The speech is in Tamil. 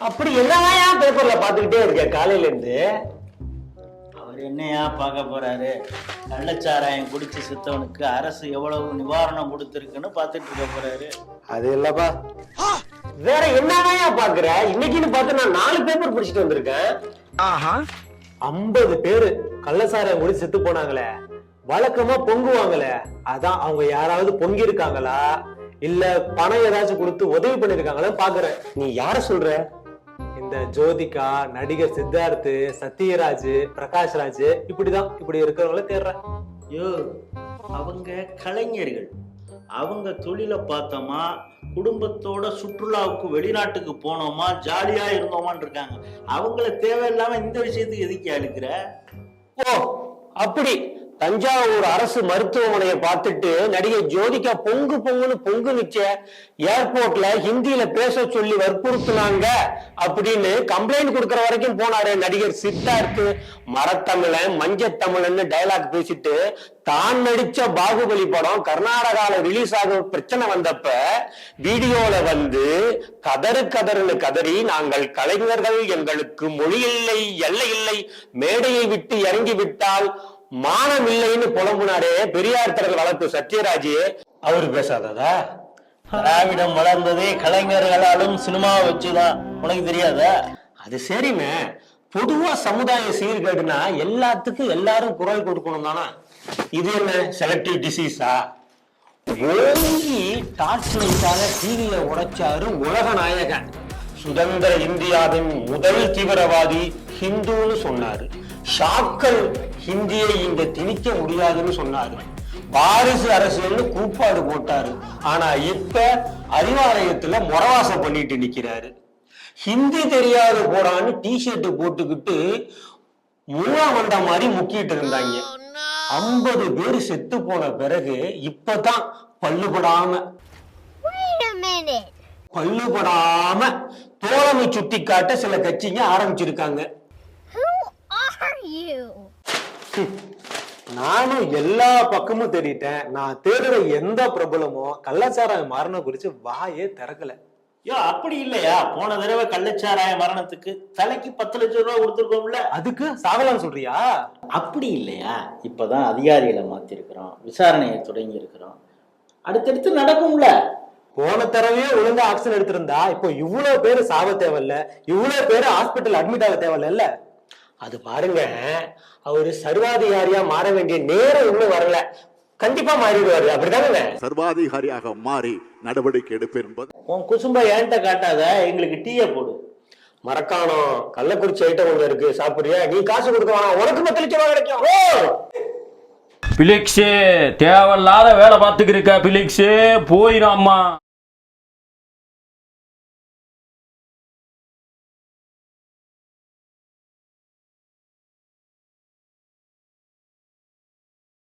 அப்படி என்னதான் ஏன் பேப்பர்ல பாத்துக்கிட்டே இருக்க காலையில இருந்து அவர் என்னையா பார்க்க போறாரு? கள்ளச்சாராயம் குடிச்சு செத்தவனுக்கு அரசு எவ்வளவு நிவாரணம் கொடுத்துருக்குன்னு பார்த்துட்டு இருக்க போறாரு. அது இல்லப்பா. வேற என்னதான் பாக்குற இன்னைக்குன்னு பார்த்து நான் நாலு பேப்பர் பிடிச்சிட்டு வந்திருக்கேன். ஐம்பது பேரு கள்ளசாராயம் குடி செத்து போனாங்களே. வழக்கமா பொங்குவாங்களே. அதான் அவங்க யாராவது பொங்கி இருக்காங்களா இல்ல பணம் ஏதாச்சும் கொடுத்து உதவி பண்ணிருக்காங்களா பாக்குறேன் நீ யார சொல்ற? இந்த ஜோதிகா நடிகர் சித்தார்த் சத்யராஜ் பிரகாஷ்ராஜ் இப்படிதான் இப்படி இருக்கிறவங்கள தேடுறேன். யோ அவங்க கலைஞர்கள். அவங்க தொழிலை பார்த்தோமா குடும்பத்தோட சுற்றுலாவுக்கு வெளிநாட்டுக்கு போனோமா ஜாலியா இருந்தோமான்னு இருக்காங்க. அவங்கள தேவையில்லாம இந்த விஷயத்துக்கு எதுக்கு அழுக்கிற? ஓ அப்படி. தஞ்சாவூர் அரசு மருத்துவமனையை பார்த்துட்டு நடிகை ஜோதிகா பொங்கு பொங்குன்னு பொங்கு நிச்ச ஏர்போர்ட்ல ஹிந்தியில பேச சொல்லி வற்புறுத்தினாங்க அப்படின்னு கம்ப்ளைண்ட் கொடுக்கற வரைக்கும் போனாரு நடிகர் சித்தார்த் மரத்தமிழன் மஞ்சத்தமிழன்னு டயலாக் பேசிட்டு தான் நடிச்ச பாகுபலி படம் கர்நாடகால ரிலீஸ் ஆக பிரச்சனை வந்தப்ப வீடியோல வந்து கதறு கதறுன்னு கதறி நாங்கள் கலைஞர்கள் எங்களுக்கு மொழி இல்லை எல்லை இல்லை மேடையை விட்டு இறங்கி விட்டால் மானம் இல்லைன்னு புலம்புனாரே பெரியார் திறல் வளர்ப்பு சத்யராஜ் அவரு பேசாததா? திராவிடம் வளர்ந்ததே கலைஞர்களாலும் சினிமாவை வச்சுதான் உனக்கு தெரியாதா? அது சரிண்ணே பொதுவா சமுதாய சீர்கேடுனா எல்லாத்துக்கும் எல்லாரும் குரல் கொடுக்கணும் தானே? இது என்ன செலக்டிவ் டிசீஸா ஓங்கி டார்ச் லைட்டால டிவிய உடைச்சாரு உலக நாயகன். சுதந்திர இந்தியாவின் முதல் தீவிரவாதி ஹிந்துன்னு சொன்னாரு. ஷாக்கள் ஹிந்தியை இங்க திணிக்க முடியாதுன்னு சொன்னாரு. வாரிசு அரசியல்னு கூப்பாடு போட்டாரு. ஆனா இப்ப அறிவாலயத்துல முறவாசம் பண்ணிட்டு நிக்கிறாரு. ஹிந்தி தெரியாது போடான்னு டிஷர்ட் போட்டுக்கிட்டு மூணா வந்த மாதிரி முக்கிட்டு இருந்தாங்க. ஐம்பது பேர் செத்து போன பிறகு இப்பதான் பல்லுபடாம. பல்லுபடாம தோழமை சுட்டி காட்ட சில கட்சிங்க ஆரம்பிச்சிருக்காங்க. You? நானும் எல்லா பக்கமும் தேடிட்டேன். நான் தேடுற எந்த பிரபலமும் கள்ளச்சாராயம் மரணம் குறிச்சு வாயே திறக்கல. யோ அப்படி இல்லையா? போன தடவை கள்ளச்சாராய மரணத்துக்கு தலைக்கு பத்து லட்சம் ரூபாய் கொடுத்துருக்கோம்ல. அதுக்கு சாகலாம்னு சொல்றியா? அப்படி இல்லையா? இப்பதான் அதிகாரிகளை மாத்திருக்கிறோம். விசாரணையை தொடங்கி இருக்கிறோம் அடுத்தடுத்து நடக்கும்ல. போன தடவையே ஒழுங்கா ஆக்ஷன் எடுத்திருந்தா இப்போ இவ்வளவு பேரு சாவ தேவையில்ல. இவ்வளவு பேரு ஹாஸ்பிட்டல் அட்மிட் ஆக தேவையில்ல அது பாருங்க அவரு சர்வாதிகாரியா மாற வேண்டிய நேரம் இன்னும் வரல. கண்டிப்பா மாறிடுவாரு. அப்படிதானே சர்வாதிகாரியாக மாறி நடவடிக்கை எடுப்பேன் என்பது. உன் குசும்ப ஏன்ட்ட காட்டாத? எங்களுக்கு டீயை போடு. மறக்கானோம் கள்ளக்குறிச்சி ஐட்டம் ஒண்ணு இருக்கு. சாப்பிடுறியா? நீ காசு கொடுக்க வேணாம். உனக்கு பத்து லட்சம் கிடைக்கும்! பிலிக்ஸு தேவையில்லாத வேலை பார்த்துக்கிருக்க பிலிக்ஸு. போயிடாமா